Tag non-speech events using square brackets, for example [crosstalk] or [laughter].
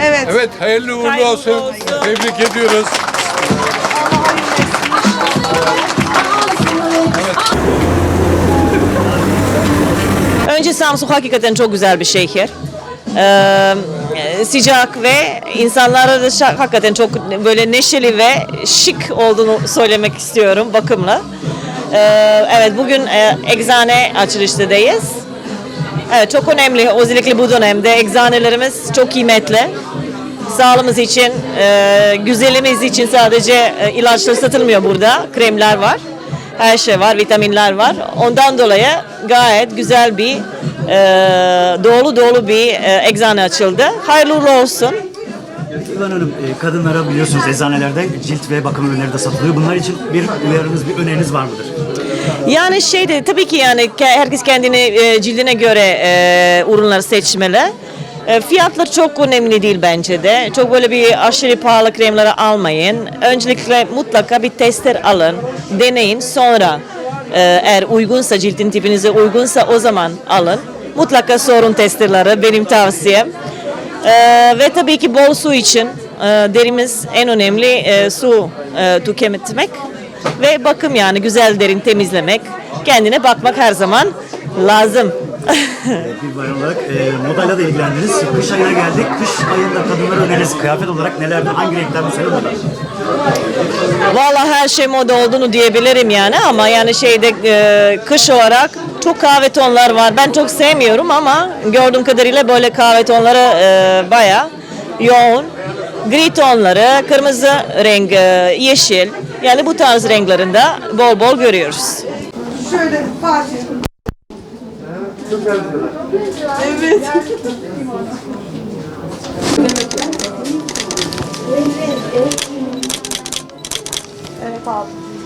Evet, hayırlı uğurlu Hayırlı olsun. olsun. Tebrik ediyoruz. Önce Samsun hakikaten çok güzel bir şehir. Ee, sıcak ve insanlara da şa- hakikaten çok böyle neşeli ve şık olduğunu söylemek istiyorum bakımlı. Ee, evet bugün e, eczane açılıştayız. Evet çok önemli özellikle bu dönemde eczanelerimiz çok kıymetli. Sağlığımız için, e, güzelimiz için sadece e, ilaçlar satılmıyor burada. Kremler var. Her şey var, vitaminler var. Ondan dolayı gayet güzel bir e, dolu dolu bir e, eczane açıldı. Hayırlı olsun. İvan Hanım, e, kadınlara biliyorsunuz eczanelerde cilt ve bakım ürünleri de satılıyor. Bunlar için bir uyarınız, bir öneriniz var mıdır? Yani şeyde tabii ki yani ke- herkes kendini e, cildine göre e, ürünler seçmeli. E, fiyatlar çok önemli değil bence de. Çok böyle bir aşırı pahalı kremleri almayın. Öncelikle mutlaka bir tester alın, deneyin. Sonra e, eğer uygunsa cildin tipinize uygunsa o zaman alın. Mutlaka sorun testerleri benim tavsiyem. E, ve tabii ki bol su için e, derimiz en önemli e, su e, tüketmek ve bakım yani güzel derin temizlemek, kendine bakmak her zaman lazım. [laughs] Bir bayan olarak e, modayla da ilgilendiniz. Kış ayına geldik. Kış ayında kadınlara öneriniz kıyafet olarak nelerdir? Hangi renkler sene moda? Vallahi her şey moda olduğunu diyebilirim yani ama yani şeyde e, kış olarak çok kahve tonlar var. Ben çok sevmiyorum ama gördüğüm kadarıyla böyle kahve tonları e, baya yoğun. Gri tonları, kırmızı renk, e, yeşil yani bu tarz renklerinde bol bol görüyoruz. Şöyle Fatih. Evet. Evet abi.